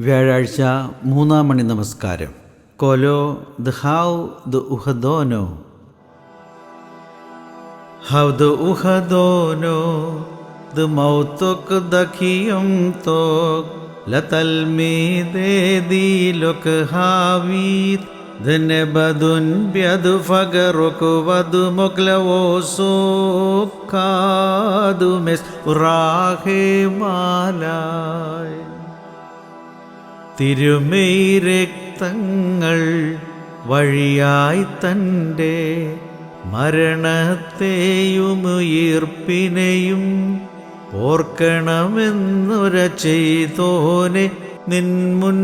വ്യാഴാഴ്ച മൂന്നാം മണി നമസ്കാരം. കൊലോ ദ ഹൗ ദ ഉഹദോനോ. ഹൗ ദ ഉഹദോനോ ദ മൗത്തൊക്ക് ദഖിയം തോക് ലതൽമീദേ ദീലൊക്ക് ഹാവീത് ധനബദുൻ ബ്യദു ഫഗറുകു വദു മുക്ലവോസോ മെസ് ഉറാഹേ മാലായ്. തിരുമെയ് രക്തങ്ങൾ വഴിയായി തന്റെ മരണത്തെയും ഉയർപ്പിനെയും ഓർക്കണമെന്നുര ചെയ്തോനെ നിൻ മുൻ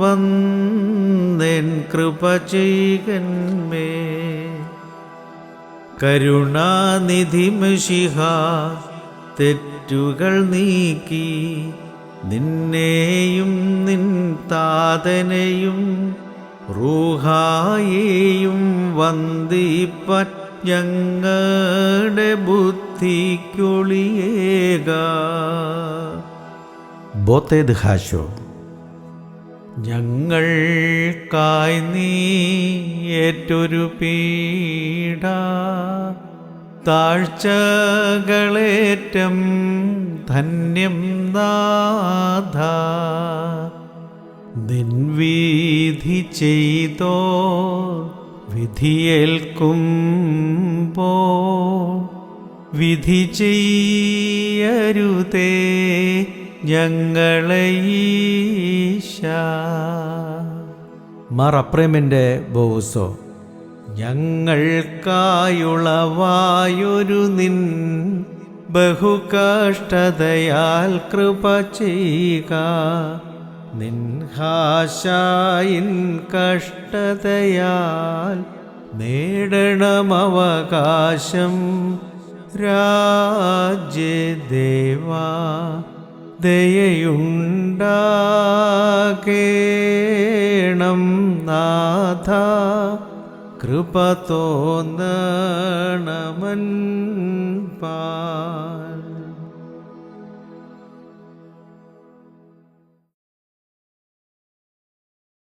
വന്നെൻ കൃപ ചെയ്കന്മേ കരുണാനിധി മിശിഹ തെറ്റുകൾ നീക്കി നിന്നെയും നിൻ താതനെയും റൂഹായേയും വന്ദിപ്പൻ ഞങ്ങളുടെ ബുദ്ധിക്കൊളിയേക. ബോത്തേത് ഹാശോ. ഞങ്ങൾക്കായി നീ ഏറ്റൊരു പീഡ. താഴ്ചകളേറ്റം ധന്യം നാഥ. നിൻവീധി ചെയ്തോ വിധിയേൽക്കുമ്പോ വിധി ചെയ്യരുതേ ഞങ്ങളെ ഈശ. മാർ അപ്രേമിന്റെ ബോസോ ഞങ്ങൾക്കായുളവായൊരു നിൻ ബഹുകഷ്ടതയാൽ കൃപ ചെയ്യുക. നിൻ ഹാശായിൻ കഷ്ടതയാൽ നേടണമവകാശം രാജ്യദേവാ ദയയുണ്ടാകേണം നാഥ. കൃപ തോന്നണമൻ പാൽ